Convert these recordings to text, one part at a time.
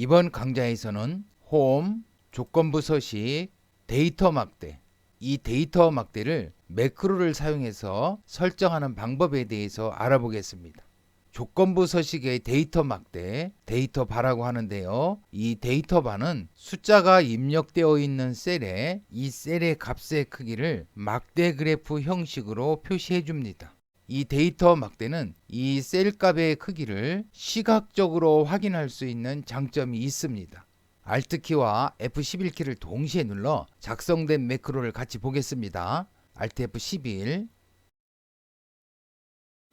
이번 강좌에서는 홈, 조건부 서식, 데이터 막대, 이 데이터 막대를 매크로를 사용해서 설정하는 방법에 대해서 알아보겠습니다. 조건부 서식의 데이터 막대, 데이터 바라고 하는데요. 이 데이터 바는 숫자가 입력되어 있는 셀에 이 셀의 값의 크기를 막대 그래프 형식으로 표시해 줍니다. 이 데이터 막대는 이 셀 값의 크기를 시각적으로 확인할 수 있는 장점이 있습니다. Alt키와 F11키를 동시에 눌러 작성된 매크로를 같이 보겠습니다. Alt F11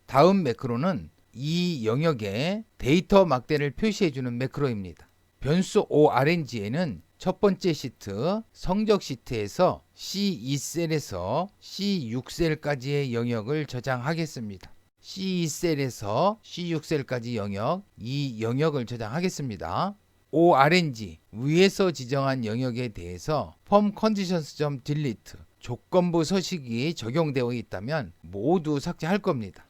다음 매크로는 이 영역에 데이터 막대를 표시해주는 매크로입니다. 변수 ORNG에는 첫 번째 시트, 성적 시트에서 C2셀에서 C6셀까지의 영역을 저장하겠습니다. C2셀에서 C6셀까지 영역, 이 영역을 저장하겠습니다. ORNG 위에서 지정한 영역에 대해서 form conditions.delete 조건부 서식이 적용되어 있다면 모두 삭제할 겁니다.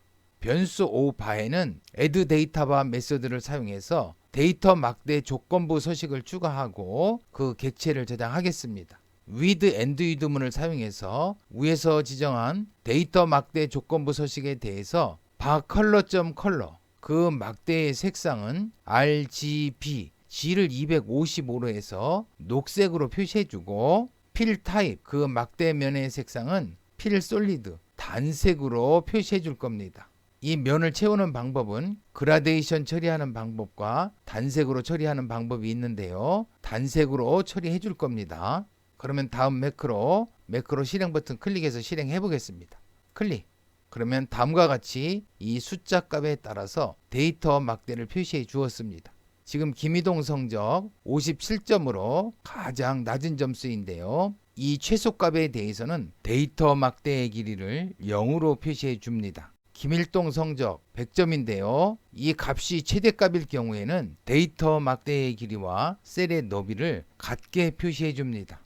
변수 오바에는 add 데이터 바 메소드를 사용해서 데이터 막대 조건부 서식을 추가하고 그 객체를 저장하겠습니다. with and wid문을 사용해서 위에서 지정한 데이터 막대 조건부 서식에 대해서 바 컬러.컬러 그 막대의 색상은 RGB G를 255로 해서 녹색으로 표시해주고 필 타입 그 막대 면의 색상은 필 솔리드 단색으로 표시해 줄 겁니다. 이 면을 채우는 방법은 그라데이션 처리하는 방법과 단색으로 처리하는 방법이 있는데요. 단색으로 처리해 줄 겁니다. 그러면 다음 매크로 매크로 실행 버튼 클릭해서 실행해 보겠습니다. 클릭. 그러면 다음과 같이 이 숫자 값에 따라서 데이터 막대를 표시해 주었습니다. 지금 김희동 성적 57점으로 가장 낮은 점수인데요. 이 최소값에 대해서는 데이터 막대의 길이를 0으로 표시해 줍니다. 김일동 성적 100점인데요. 이 값이 최대값일 경우에는 데이터 막대의 길이와 셀의 너비를 같게 표시해 줍니다.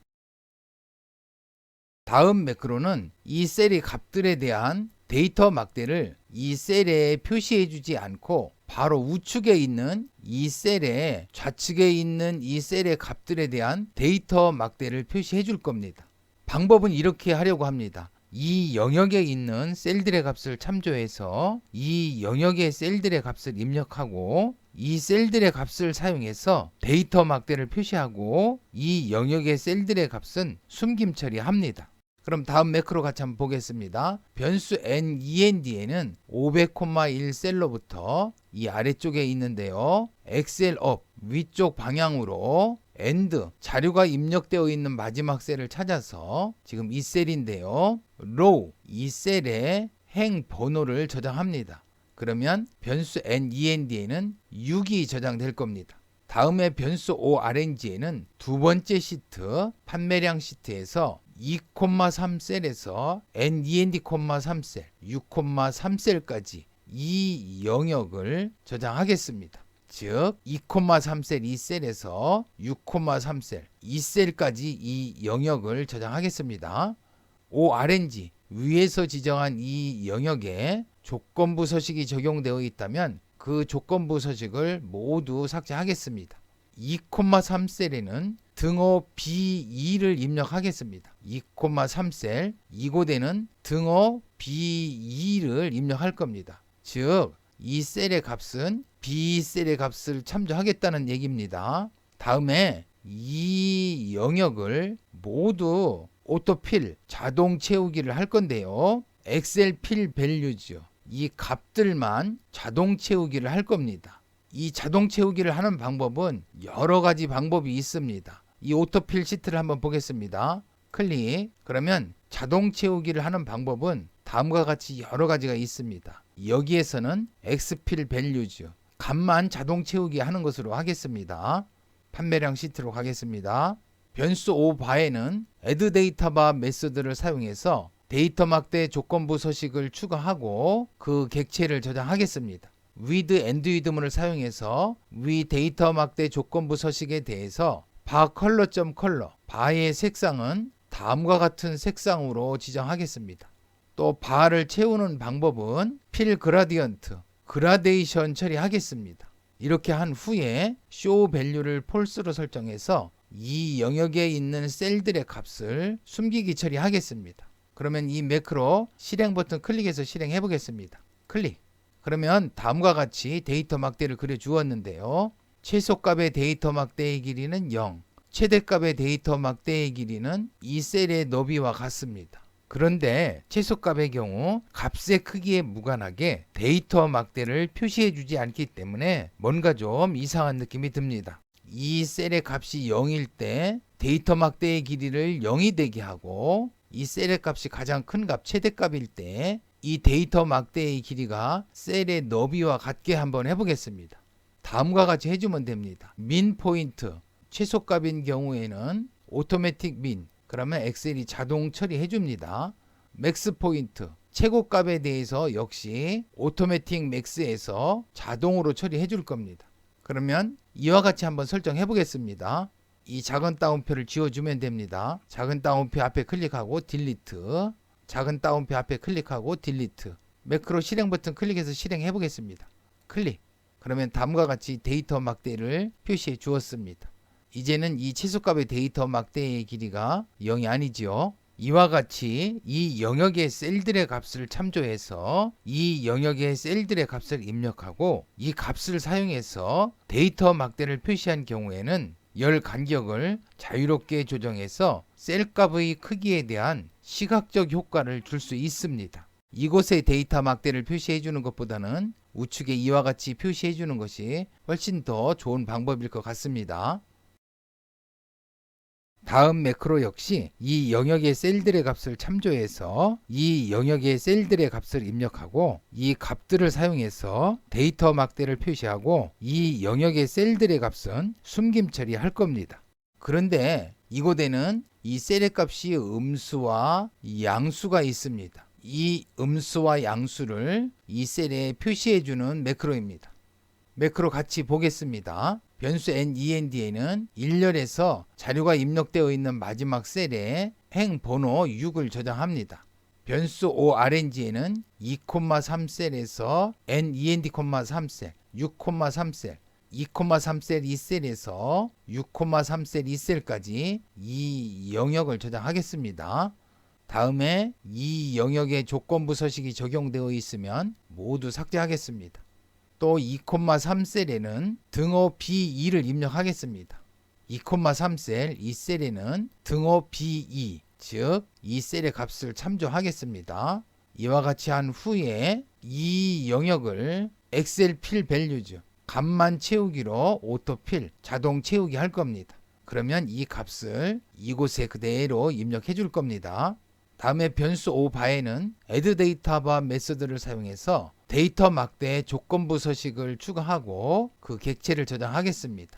다음 매크로는 이 셀의 값들에 대한 데이터 막대를 이 셀에 표시해 주지 않고 바로 우측에 있는 이 셀에 좌측에 있는 이 셀의 값들에 대한 데이터 막대를 표시해 줄 겁니다. 방법은 이렇게 하려고 합니다. 이 영역에 있는 셀들의 값을 참조해서 이 영역의 셀들의 값을 입력하고 이 셀들의 값을 사용해서 데이터 막대를 표시하고 이 영역의 셀들의 값은 숨김 처리합니다. 그럼 다음 매크로 같이 한번 보겠습니다. 변수 n end에는 500,1 셀로부터 이 아래쪽에 있는데요. 엑셀 업 위쪽 방향으로 end 자료가 입력되어 있는 마지막 셀을 찾아서 지금 이 셀인데요. row 이 셀에 행 번호를 저장합니다. 그러면 변수 n end에는 6이 저장될 겁니다. 다음에 변수 orng에는 두 번째 시트 판매량 시트에서 2,3 셀에서 NEND,3 셀, 6,3 셀까지 이 영역을 저장하겠습니다. 즉 2,3셀 2셀에서 6,3셀 2셀까지 이 영역을 저장하겠습니다. ORNG 위에서 지정한 이 영역에 조건부 서식이 적용되어 있다면 그 조건부 서식을 모두 삭제하겠습니다. 2,3셀에는 등호 B2를 입력하겠습니다. 2,3셀 이곳에는 등호 B2를 입력할 겁니다. 즉, 이 셀의 값은 B 셀의 값을 참조하겠다는 얘기입니다. 다음에 이 영역을 모두 오토필 자동 채우기를 할 건데요. 엑셀 필 밸류죠. 이 값들만 자동 채우기를 할 겁니다. 이 자동 채우기를 하는 방법은 여러 가지 방법이 있습니다. 이 오토필 시트를 한번 보겠습니다. 클릭. 그러면 자동 채우기를 하는 방법은 다음과 같이 여러 가지가 있습니다. 여기에서는 엑스필 밸류즈 값만 자동 채우기 하는 것으로 하겠습니다. 판매량 시트로 가겠습니다. 변수 5바에는 add 데이터 바 메소드를 사용해서 데이터 막대 조건부 서식을 추가하고 그 객체를 저장하겠습니다. with and wid문을 사용해서 위 데이터 막대 조건부 서식에 대해서 바 컬러.컬러 컬러, 바의 색상은 다음과 같은 색상으로 지정하겠습니다. 또 바를 채우는 방법은 필 그라디언트 그라데이션 처리하겠습니다. 이렇게 한 후에 show 밸류를 false로 설정해서 이 영역에 있는 셀들의 값을 숨기기 처리하겠습니다. 그러면 이 매크로 실행 버튼 클릭해서 실행해 보겠습니다. 클릭. 그러면 다음과 같이 데이터 막대를 그려 주었는데요. 최소값의 데이터 막대의 길이는 0, 최대값의 데이터 막대의 길이는 이 셀의 너비와 같습니다. 그런데 최소값의 경우 값의 크기에 무관하게 데이터 막대를 표시해 주지 않기 때문에 뭔가 좀 이상한 느낌이 듭니다. 이 셀의 값이 0일 때 데이터 막대의 길이를 0이 되게 하고 이 셀의 값이 가장 큰 값 최대값일 때 이 데이터 막대의 길이가 셀의 너비와 같게 한번 해보겠습니다. 다음과 같이 해주면 됩니다. 민 포인트 최소값인 경우에는 오토매틱 민 그러면 엑셀이 자동 처리해 줍니다. 맥스 포인트 최고값에 대해서 역시 오토매틱 맥스에서 자동으로 처리해 줄 겁니다. 그러면 이와 같이 한번 설정해 보겠습니다. 이 작은 따옴표를 지워주면 됩니다. 작은 따옴표 앞에 클릭하고 딜리트 작은 따옴표 앞에 클릭하고 딜리트 매크로 실행 버튼 클릭해서 실행해 보겠습니다. 클릭 그러면 다음과 같이 데이터 막대를 표시해 주었습니다. 이제는 이 최소값의 데이터 막대의 길이가 0이 아니지요. 이와 같이 이 영역의 셀들의 값을 참조해서 이 영역의 셀들의 값을 입력하고 이 값을 사용해서 데이터 막대를 표시한 경우에는 열 간격을 자유롭게 조정해서 셀 값의 크기에 대한 시각적 효과를 줄 수 있습니다. 이곳에 데이터 막대를 표시해 주는 것보다는 우측에 이와 같이 표시해 주는 것이 훨씬 더 좋은 방법일 것 같습니다. 다음 매크로 역시 이 영역의 셀들의 값을 참조해서 이 영역의 셀들의 값을 입력하고 이 값들을 사용해서 데이터 막대를 표시하고 이 영역의 셀들의 값은 숨김 처리할 겁니다. 그런데 이곳에는 이 셀의 값이 음수와 양수가 있습니다. 이 음수와 양수를 이 셀에 표시해 주는 매크로입니다. 매크로 같이 보겠습니다. 변수 n, end에는 1열에서 자료가 입력되어 있는 마지막 셀에 행 번호 6을 저장합니다. 변수 orng에는 2,3셀에서 n, end, 3셀, 6,3셀, 2,3셀 2셀에서 6,3셀 2셀까지 이 영역을 저장하겠습니다. 다음에 이 영역에 조건부 서식이 적용되어 있으면 모두 삭제하겠습니다. 또 2,3셀에는 등호 B2를 입력하겠습니다. 2,3셀 이 셀에는 등호 B2 즉이 셀의 값을 참조하겠습니다. 이와 같이 한 후에 이 영역을 엑셀 필 밸류즈 값만 채우기로 오토필 자동 채우기 할 겁니다. 그러면 이 값을 이곳에 그대로 입력해 줄 겁니다. 다음에 변수 오바에는 add 데이터 바 메서드를 사용해서 데이터 막대 조건부 서식을 추가하고 그 객체를 저장하겠습니다.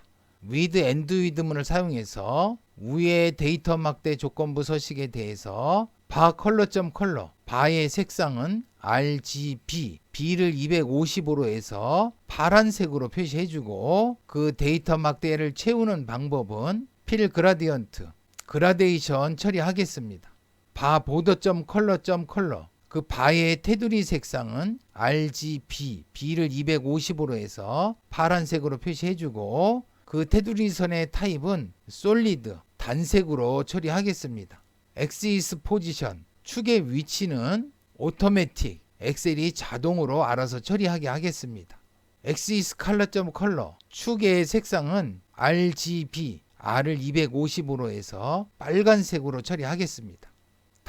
with and with문을 사용해서 위의 데이터 막대 조건부 서식에 대해서 바 컬러.컬러 컬러, 바의 색상은 RGB B를 255로 해서 파란색으로 표시해 주고 그 데이터 막대를 채우는 방법은 필 그라디언트 그라데이션 처리하겠습니다. 바 보더.컬러.컬러 컬러, 컬러 그 바의 테두리 색상은 RGB, B를 255로 해서 파란색으로 표시해주고 그 테두리 선의 타입은 솔리드, 단색으로 처리하겠습니다. 엑시스 포지션, 축의 위치는 오토매틱, 엑셀이 자동으로 알아서 처리하게 하겠습니다. 엑시스 컬러.컬러, 컬러, 축의 색상은 RGB, R을 255로 해서 빨간색으로 처리하겠습니다.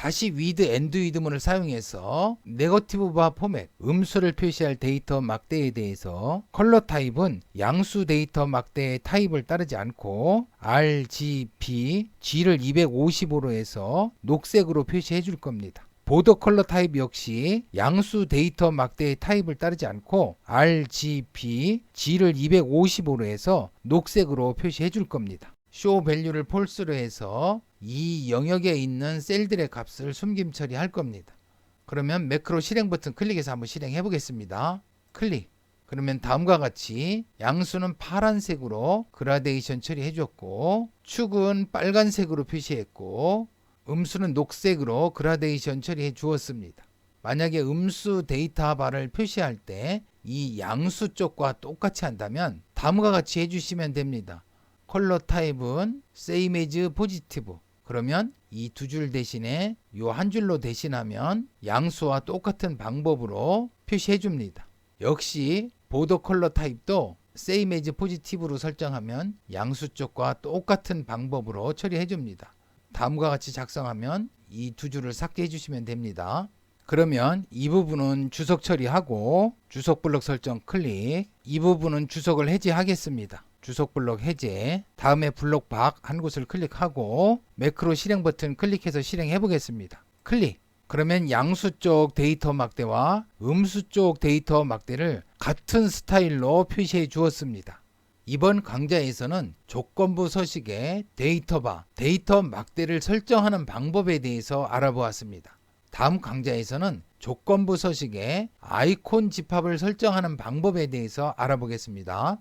다시 with and with문을 사용해서 네거티브 바 포맷 음수를 표시할 데이터 막대에 대해서 컬러 타입은 양수 데이터 막대의 타입을 따르지 않고 RGB G를 255로 해서 녹색으로 표시해 줄 겁니다. 보더 컬러 타입 역시 양수 데이터 막대의 타입을 따르지 않고 RGB G를 255로 해서 녹색으로 표시해 줄 겁니다. 쇼 밸류를 폴스로 해서 이 영역에 있는 셀들의 값을 숨김 처리할 겁니다. 그러면 매크로 실행 버튼 클릭해서 한번 실행해 보겠습니다. 클릭. 그러면 다음과 같이 양수는 파란색으로 그라데이션 처리해 줬고 축은 빨간색으로 표시했고 음수는 녹색으로 그라데이션 처리해 주었습니다. 만약에 음수 데이터 바를 표시할 때 이 양수 쪽과 똑같이 한다면 다음과 같이 해주시면 됩니다. 컬러 타입은 same as positive. 그러면 이 두 줄 대신에 요 한 줄로 대신하면 양수와 똑같은 방법으로 표시해 줍니다. 역시 보더 컬러 타입도 same as positive로 설정하면 양수 쪽과 똑같은 방법으로 처리해 줍니다. 다음과 같이 작성하면 이 두 줄을 삭제해 주시면 됩니다. 그러면 이 부분은 주석 처리하고 주석 블럭 설정 클릭 이 부분은 주석을 해제하겠습니다. 주석 블럭 해제 다음에 블럭 박한 곳을 클릭하고 매크로 실행 버튼 클릭해서 실행해 보겠습니다. 클릭 그러면 양수 쪽 데이터 막대와 음수 쪽 데이터 막대를 같은 스타일로 표시해 주었습니다. 이번 강좌에서는 조건부 서식의 데이터 바, 데이터 막대를 설정하는 방법에 대해서 알아보았습니다. 다음 강좌에서는 조건부 서식의 아이콘 집합을 설정하는 방법에 대해서 알아보겠습니다.